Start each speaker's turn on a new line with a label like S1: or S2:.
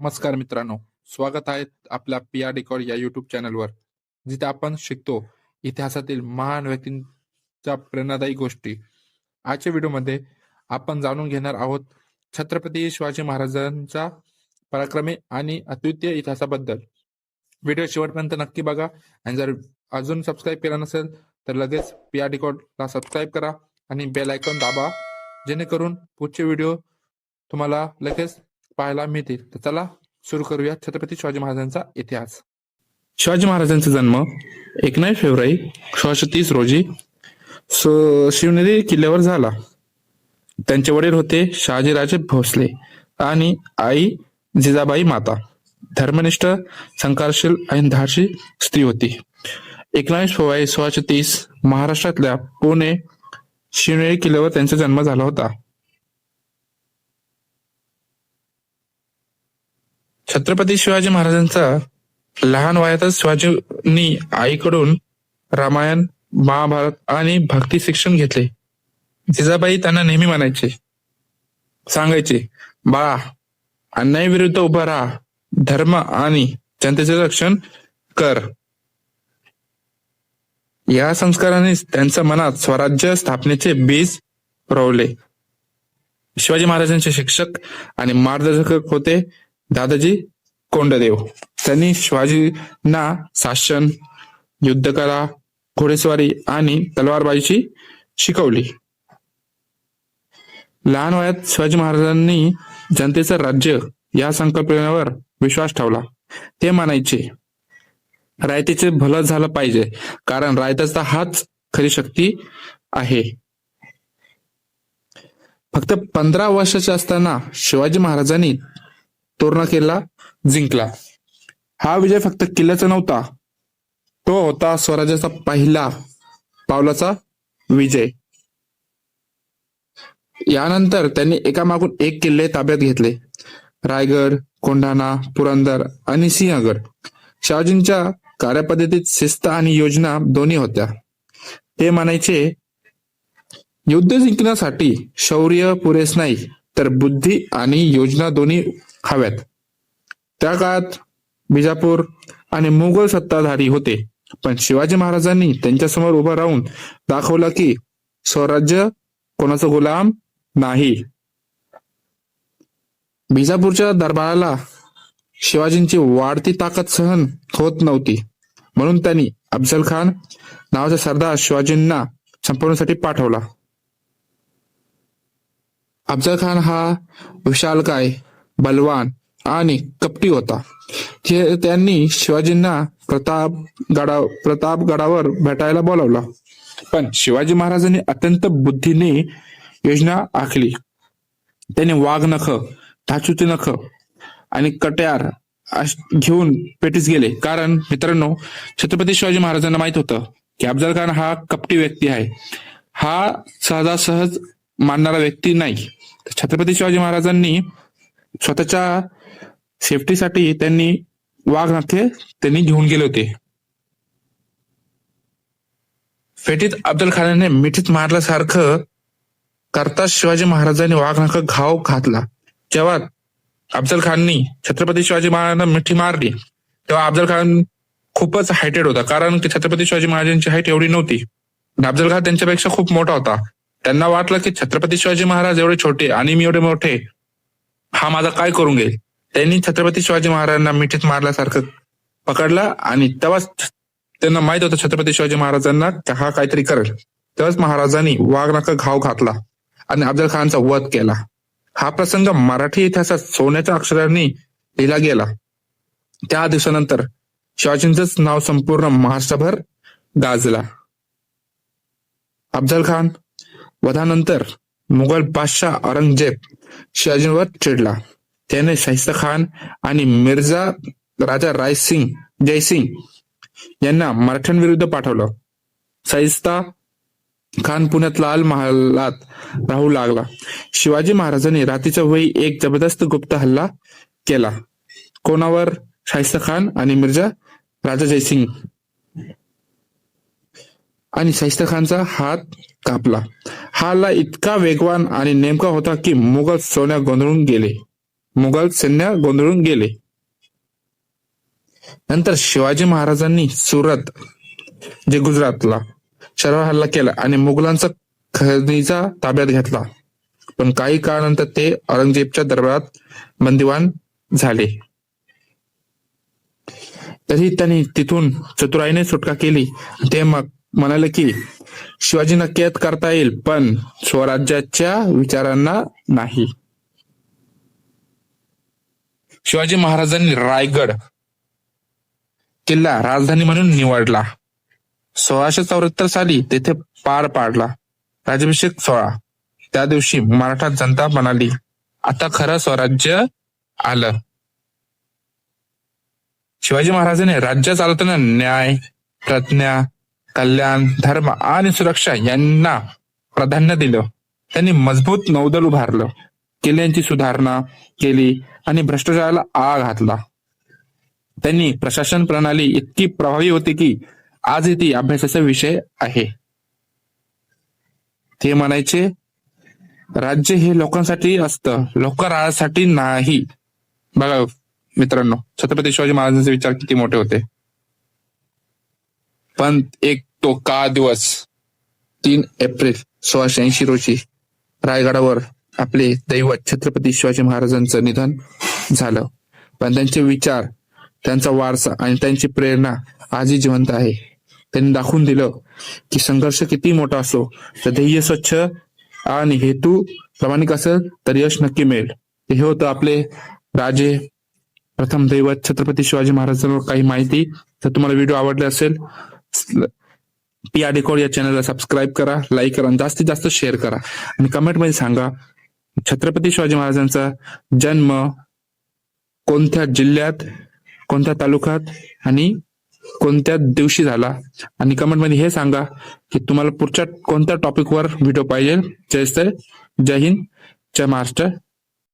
S1: नमस्कार मित्रांनो. स्वागत आहे आपल्या पी आर डिकॉड या युट्यूब चॅनलवर जिथे आपण शिकतो इतिहासातील महान व्यक्तींच्या प्रेरणादायी गोष्टी. आजच्या व्हिडिओमध्ये आपण जाणून घेणार आहोत छत्रपती शिवाजी महाराजांचा पराक्रमी आणि अद्वितीय इतिहासाबद्दल. व्हिडिओ शेवटपर्यंत नक्की बघा आणि जर अजून सबस्क्राईब केला नसेल तर लगेच पी आर डिकॉडला सबस्क्राईब करा आणि बेल आयकॉन दाबा. जेणेकरून पुढचे व्हिडिओ तुम्हाला लगेच पाहायला मिळतील. तर चला सुरू करूया छत्रपती शिवाजी महाराजांचा इतिहास. शिवाजी महाराजांचा जन्म एकोणीस फेब्रुवारी सोळाशे तीस रोजी सो- शिवनेरी किल्ल्यावर झाला. त्यांचे वडील होते शहाजीराजे भोसले आणि आई जिजाबाई माता. धर्मनिष्ठ संकारशील आणि धाडशी स्त्री होती. एकोणीस फेब्रुवारी सोळाशे तीस महाराष्ट्रातल्या पुणे शिवनेरी किल्ल्यावर त्यांचा जन्म झाला होता. छत्रपती शिवाजी महाराजांचा लहान वयातच शिवाजींनी आईकडून रामायण महाभारत आणि भक्ती शिक्षण घेतले. जिजाबाई त्यांना नेहमी म्हणायचे सांगायचे बाळा अन्यायविरुद्ध उभा राहा धर्म आणि जनतेचे रक्षण कर. या संस्काराने त्यांच्या मनात स्वराज्य स्थापनेचे बीज रोवले. शिवाजी महाराजांचे शिक्षक आणि मार्गदर्शक होते. दादाजी कोंडदेव. त्यांनी शिवाजींना शासन युद्धकला घोडेस्वारी आणि तलवारबाजीची शिकवली. लहान वयात शिवाजी महाराजांनी जनतेचं राज्य या संकल्पनेवर विश्वास ठेवला. ते म्हणायचे रायतेचे भलं झालं पाहिजे कारण रायताचा हाच खरी शक्ती आहे. फक्त पंधरा वर्षाचे असताना शिवाजी महाराजांनी तोरणा किल्ला जिंकला. हा विजय फक्त किल्ल्याचा नव्हता तो होता स्वराज्याचा पहिला पावलाचा विजय. यानंतर त्यांनी एकामागून एक किल्ले ताब्यात घेतले. रायगड कोंढाणा पुरंदर आणि सिंहगड. शिवाजींच्या कार्यपद्धतीत शिस्त आणि योजना दोन्ही होत्या. ते म्हणायचे युद्ध जिंकण्यासाठी शौर्य पुरेस नाही तर बुद्धी आणि योजना दोन्ही हव्यात. त्या काळात बिजापूर आणि मुघल सत्ताधारी होते. पण शिवाजी महाराजांनी त्यांच्यासमोर उभं राहून दाखवलं की स्वराज्य कोणाचा गुलाम नाही. बिजापूरच्या दरबाराला शिवाजींची वाढती ताकद सहन होत नव्हती. म्हणून त्यांनी अफजल खान नावाचा सरदार शिवाजींना संपवण्यासाठी पाठवला. अफजल खान हा विशालकाय बलवान आणि कपटी होता. ते- त्यांनी शिवाजींना प्रताप गडा प्रतापगडावर भेटायला बोलावला. पण शिवाजी महाराजांनी अत्यंत बुद्धीने योजना आखली. त्यांनी वाघ नख धाचुती नख आणि कट्यार घेऊन पेटीस गेले. कारण मित्रांनो छत्रपती शिवाजी महाराजांना माहीत होतं की अफजल खान हा कपटी व्यक्ती आहे. हा सहजासहज मानणारा व्यक्ती नाही. छत्रपती शिवाजी महाराजांनी स्वतःच्या सेफ्टीसाठी त्यांनी वाघ नखे त्यांनी घेऊन गेले होते. फेटीत अब्दुल खानाने मिठीत मारल्यासारखं करता शिवाजी महाराजांनी वाघ घाव घातला. जेव्हा अफजल खाननी छत्रपती शिवाजी महाराजांना मिठी मारली तेव्हा अफजल खान खूपच हायटेड होता. कारण की छत्रपती शिवाजी महाराजांची हाईट एवढी नव्हती. अफजल खान त्यांच्यापेक्षा खूप मोठा होता. त्यांना वाटलं की छत्रपती शिवाजी महाराज एवढे छोटे आणि मी एवढे मोठे हा माझा काय करून घेईल? त्यांनी छत्रपती शिवाजी महाराजांना मिठीत मारल्यासारखं पकडला आणि तेव्हाच त्यांना माहीत होतं छत्रपती शिवाजी महाराजांना हा काहीतरी करेल. तेव्हाच महाराजांनी वाघ नका घाव घातला आणि अफजल खानचा वध केला. हा प्रसंग मराठी इतिहासात सोन्याच्या अक्षरांनी लिहिला गेला. त्या दिवसानंतर शिवाजींचंच नाव संपूर्ण महाराष्ट्रभर गाजला. अफजल खान वधानंतर मुघल बादशाह औरंगजेब शिवाजींवर चिडला. त्याने शाहिस्ता खान आणि मिर्झा राजा रायसिंग जयसिंग यांना मराठ्यांविरुद्ध पाठवलं. शाहिस्ता खान पुण्यात लाल महालात राहू लागला. शिवाजी महाराजांनी रात्रीच्या वेळी एक जबरदस्त गुप्त हल्ला केला. कोणावर? शाहिस्ता खान आणि मिर्झा राजा जयसिंग. आणि शाहिस्ता खानचा हात कापला. हा हल्ला इतका वेगवान आणि नेमका होता की मुघल सोन्या गोंधळून गेले. मुघल सैन्य गोंधळून गेले. नंतर शिवाजी महाराजांनी सुरत जे गुजरातला शरावर हल्ला केला आणि मुघलांचा खनिजा ताब्यात घेतला. पण काही काळानंतर ते औरंगजेबच्या दरबारात बंदिवान झाले. तरी त्यांनी तिथून चतुराईने सुटका केली. ते मग म्हणाले की शिवाजी कैद करता येईल पण स्वराज्याच्या विचारांना नाही. शिवाजी महाराजांनी रायगड किल्ला राजधानी म्हणून निवडला. सोळाशे चौऱ्याहत्तर साली तेथे पार पाडला. राज्याभिषेक सोहळा. त्या दिवशी मराठा जनता म्हणाली आता खरं स्वराज्य आलं. शिवाजी महाराजांनी राज्य चालवताना न्याय प्रज्ञा कल्याण धर्म आणि सुरक्षा यांना प्राधान्य दिलं. त्यांनी मजबूत नौदल उभारलं. किल्ल्यांची सुधारणा केली आणि भ्रष्टाचाराला आळा घातला. त्यांनी प्रशासन प्रणाली इतकी प्रभावी होती की आजही ती अभ्यासाचा विषय आहे. ते म्हणायचे राज्य हे लोकांसाठी असतं. लोक राळासाठी नाही. बघा मित्रांनो छत्रपती शिवाजी महाराजांचे विचार किती मोठे होते. पण एक तो का दिवस? तीन एप्रिल सोळाशे ऐंशी रोजी रायगडावर आपले दैवत छत्रपती शिवाजी महाराजांचं निधन झालं. पण त्यांचे विचार त्यांचा वारसा आणि त्यांची प्रेरणा आजही जिवंत आहे. त्यांनी दाखवून दिलं की संघर्ष किती मोठा असो तर ध्येय स्वच्छ आणि हेतू प्रामाणिक असेल तर यश नक्की मिळेल. हे होतं आपले राजे प्रथम दैवत छत्रपती शिवाजी महाराजांवर काही माहिती. जर तुम्हाला व्हिडिओ आवडले असेल पी आर डेकोड या चॅनलला सबस्क्राईब करा लाईक करा आणि जास्तीत जास्त शेअर करा. आणि कमेंटमध्ये सांगा छत्रपती शिवाजी महाराजांचा जन्म कोणत्या जिल्ह्यात कोणत्या तालुक्यात आणि कोणत्या दिवशी झाला? आणि कमेंटमध्ये हे सांगा की तुम्हाला पुढच्या कोणत्या टॉपिकवर व्हिडिओ पाहिजे. जय जय हिंद जय महाराष्ट्र.